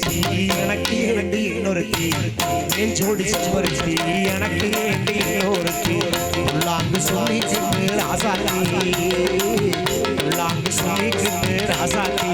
ஒருத்தி எனக்கு ஏண்டி இன்னொருத்தி நெஞ்சோடு சுவருத்தி எனக்கு ஏண்டி இன்னொருத்தி உள்ளாங்கு சொல்லிக்கிட்டு ராசாத்தி உள்ளாங்கு சொல்லிக்கிட்டு ராசாத்தி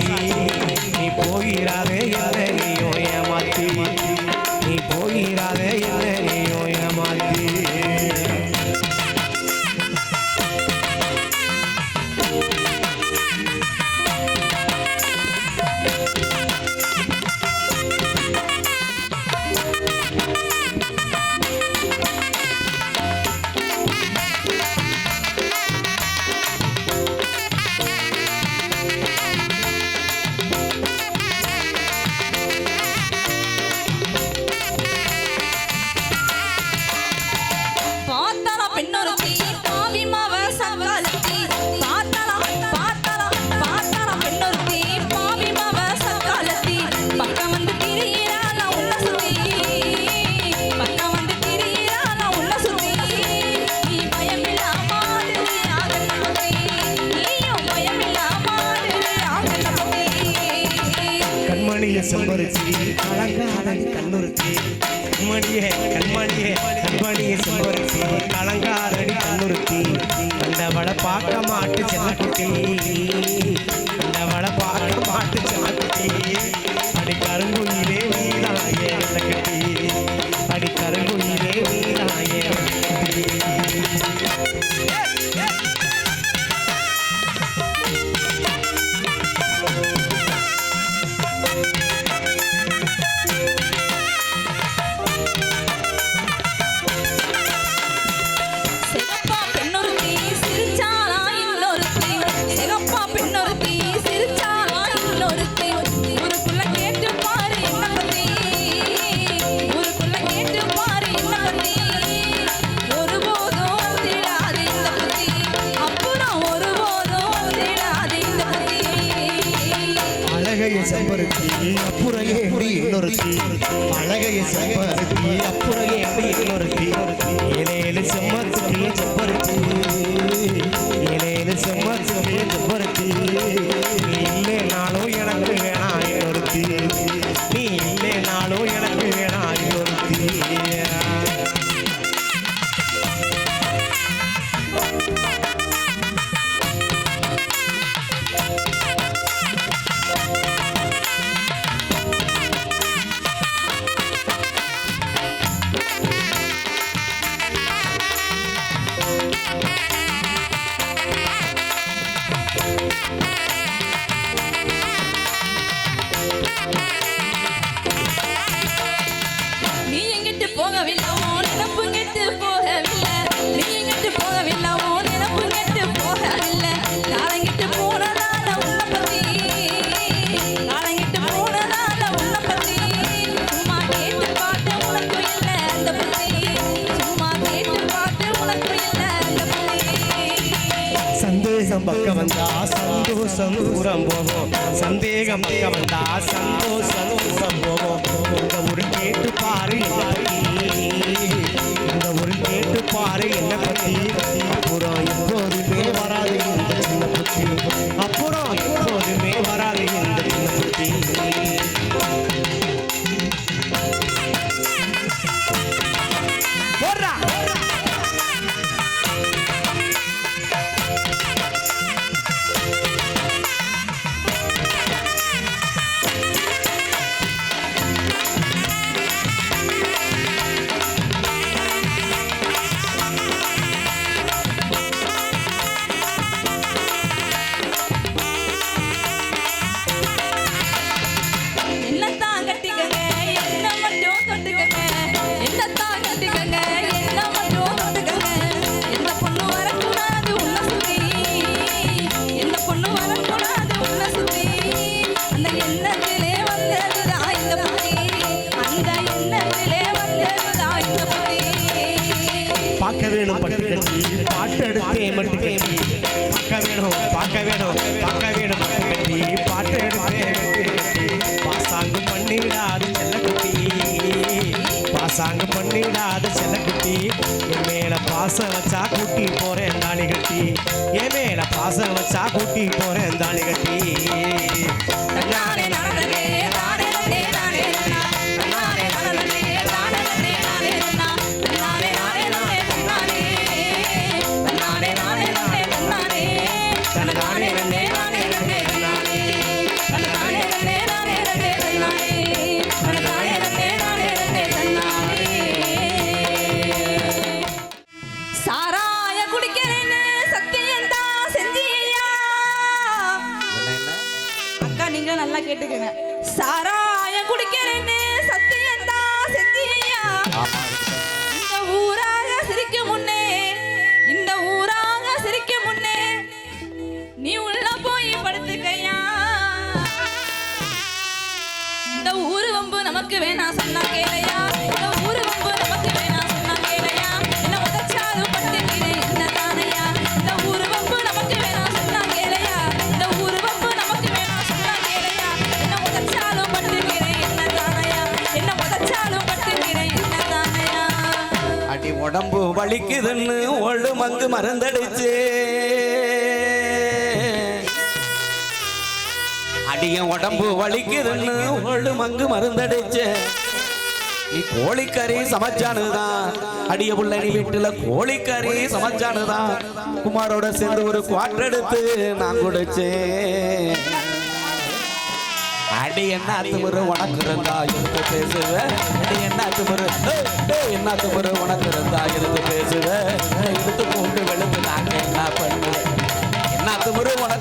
செம்பருத்தி அலங்காதடி கண்ணுருத்தி கண்மணியே கண்மணியே கண்மணியே செம்பருத்தி அலங்காதடி கண்ணுருத்தி வந்தவளை பார்க்க மாட்டு செல்லக்குட்டி. பக்கம் வந்தா சந்தோஷம் தூரம் போவோம் சந்தேகம் பக்கம் வந்தா சந்தோஷம் தூரம் போவோம் உங்க ஒரு கேட்டு பாரு. பார்க்க வேணும் பட்டு கட்டி பாட்டு எடுத்தே மட்டு கட்டி பார்க்க வேணும் பார்க்க வேணும் பார்க்க வேணும் பட்டு கட்டி பாட்டு எடுத்தே மட்டு கட்டி பாசாங்கு பண்ணிவிடாது செல்ல குட்டி பாசாங்கு பண்ணிவிடாது நல்லா கேட்டுக்கங்க. சாராய குடிக்கிறேன்னு சத்தியந்தா செத்தியா இந்த ஊராக சிரிக்க முன்னே இந்த ஊராக சிரிக்க முன்னே நீ உள்ள போய் படுத்துக்கையா. இந்த ஊரு வம்பு நமக்கு வேணாம் சொன்னா கேளையா. உடம்பு ஒழு மங்கு மறந்தடிச்சு. அடிய உடம்பு வலிக்குதுன்னு ஒழு மங்கு மருந்தடிச்சு நீ கோழிக்கறி சமைச்சானுதான். அடிய புள்ள நீ வீட்டுல கோழிக்கறி சமைச்சானுதான். குமாரோட சேர்ந்து ஒரு குவாட்டர் எடுத்து நான் குடிச்சேன். அடி என்ன துமுறு உனக்கு இருந்தா எடுத்து பேசுவேன் அடி என்ன துமுறு என்ன துமுறு உனக்கு இருந்தா எடுத்து பேசுவேன் உன்னை எடுத்து போட்டு நாங்க என்ன பண்ணுவேன் என்ன துமுறு உனக்கு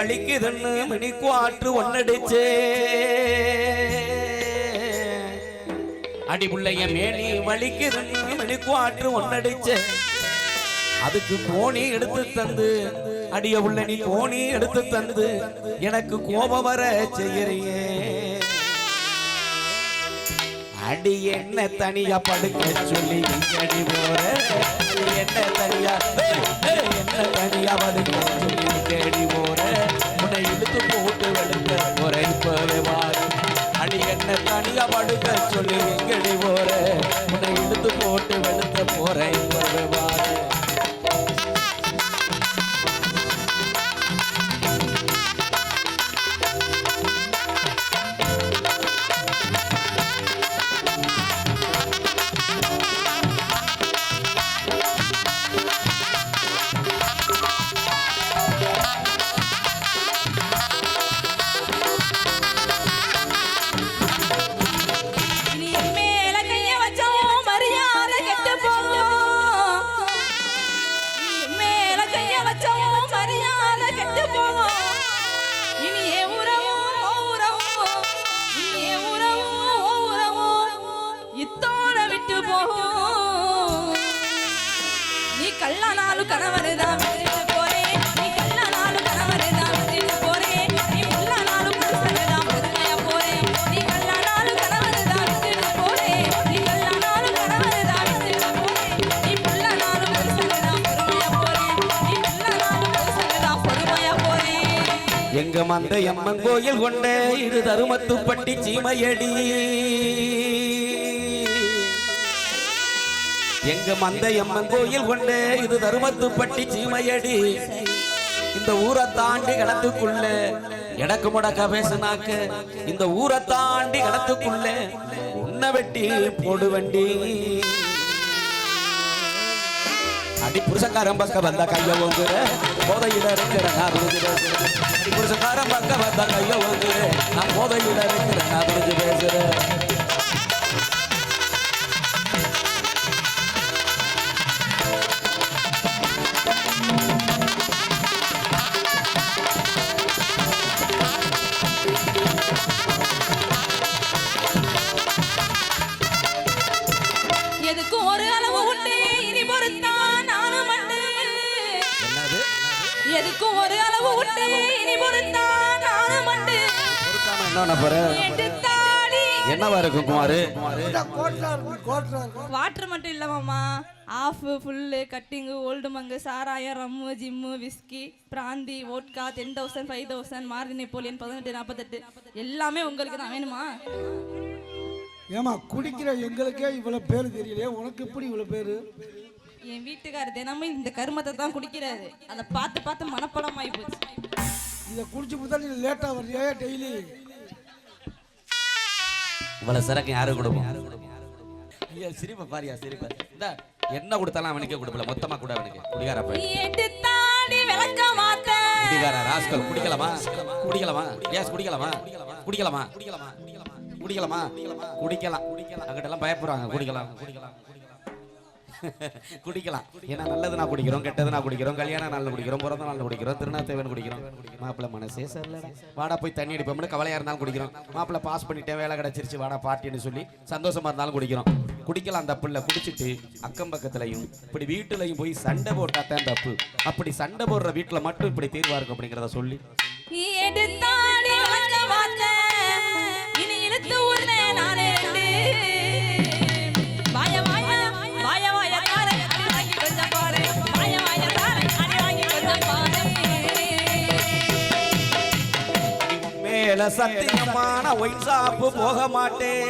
வலிக்குதுன்னு மினி ஆற்று ஒன்னடிச்சே. அடி புள்ளைய மேனி வலிக்குதுன்னு மினி ஆற்று ஒன்னடிச்சே. அதுக்கு கோணி எடுத்து தந்து அடிய உள்ள நீ கோணி எடுத்து தந்து எனக்கு கோபம் வர செய்யறியே. அடி என்ன தனியா படுக்க சொல்லி அடி போற? அடி என்ன தனியா என்ன தனியா படுக்க சொல்லி அடி போற? உன்னை இழுத்து போட்டு வெளுத்த முறை இப்பவே வாரு. அடி என்ன தனியா படுக்க சொல்லி எங்கடி போற? உன்னை இழுத்து போட்டு வெளுக்க போற இப்பவே வச்சோம் மரியாதை கெட்டு போகும் இனி என் உறவும் உன் உறவும் இனி என் உறவும் உன் உறவும் இத்தோட விட்டு நீ கல்லானாலும் கணவனை போறேன் மந்த எம்மன் கோயில் கொண்ட இது தருமத்துப்பட்டி சீமையடி. எங்க மந்த எம்மன் கோயில் கொண்ட இது தருமத்துப்பட்டி சீமையடி. இந்த ஊரை தாண்டி கடத்துக்குள்ள எனக்கு முடக்க பேசுனாக்க இந்த ஊரை தாண்டி கடத்துக்குள்ள உன்னை வெட்டி போடுவண்டி. அடி புருஷக்காரன் பக்க வந்த கைய ஓங்குற போதையில இருக்கிற நான் புரிஞ்சு பேசுறேன். அடி புருஷக்காரன் பக்க வந்த கைய ஓங்குற நான் போதையில இருக்கிற நான் புரிஞ்சு பேசுறேன். ஊட்டு இனி பொறுத்தா நானும் மண்டு பொறுக்காம என்ன பண்ண போற? எடுத்தாடி. என்னவா இருக்கும் குமாரு? வாட்டர் மட்டும் இல்ல மாமா. Of full cutting old Monk சாராயம் rum gin whisky brandy vodka ten thousand five thousand Mardi Napoleon பதினெட்டு நாற்பத்தெட்டு எல்லாமே உங்களுக்கு தான் வேணுமா? ஏமா குடிக்கிற எங்களுக்கே இவ்வளவு பேர் தெரியலையே. உனக்கு எப்படி இவ்வளவு பேரு? என் வீட்டுக்காரர் தினமும் இந்த கருமத்தை தான் குடிக்கிறாரு. அதை பார்த்து பார்த்து மனப்படமாயி போச்சு. இதை குடிச்சு முதல் நீ லேட்டா வர்றியா? டெய்லி இவ்வளவு சரக்கு யாரு கொடுப்போம் ஐயா சிரிப்ப பாரியா சிரிப்ப. இந்த என்ன கொடுத்தாலும் அவனுக்கே கொடுப்பல. மொத்தமா கூட அவனுக்கு. குடிகார குடிகார ராஸ்கல் குடிக்கலாமா? குடிக்கலாமா? ஏஸ் குடிக்கலாமா? குடிக்கலாமா? குடிக்கலாமா? குடிக்கலாம்? அங்கிட்ட எல்லாம் பயப்படுறாங்க குடிக்கலாம் குடிக்கலாம். குடிக்கலாம். ஏன்னா நல்லது நான் குடிக்கிறோம் கெட்டது நான் குடிக்கிறோம் கல்யாண நாள் குடிக்கிறோம் பிறந்த நாள் குடிக்கிறோம் திருநாத்தேவன் குடிக்கிறோம். மாப்பிள்ள மனசே சரியில்லை வாடா போய் தண்ணி அடிப்போம்னு கவலையா இருந்தாலும் குடிக்கிறோம். மாப்பிள்ள பாஸ் பண்ணிட்டேன் வேலை கிடைச்சிருச்சு வாடா பார்ட்டின்னு சொல்லி சந்தோஷமா இருந்தாலும் குடிக்கிறோம். குடிக்கலாம் தப்பு இல்லை குடிச்சிட்டு அக்கம் பக்கத்துலையும் இப்படி வீட்டுலையும் போய் சண்டை போட்டா தான் தப்பு அப்படி சண்டை போடுற வீட்டுல மட்டும் இப்படி தீர்வா இருக்கும் அப்படிங்கிறத சொல்லி. எடுத்தா மேல சத்தியமான ஒயின் ஷாப்பு போக மாட்டேன்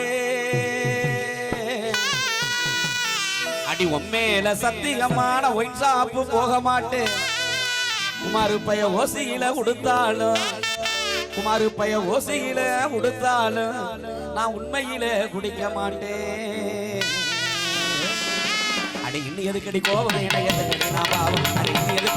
அடி உண்மையில சத்தியமான ஒயின் ஷாப்பு போக மாட்டேன் குமாரு பைய ஓசியில உடுத்தாலும் குமாரு பைய ஓசியில உடுத்தாலும் நான் உண்மையில குடிக்க மாட்டேன் அடி இன்னும் எதுக்கடி கோவம்? என்ன எதுக்கடி நான் பாவம்? அடி இன்னும்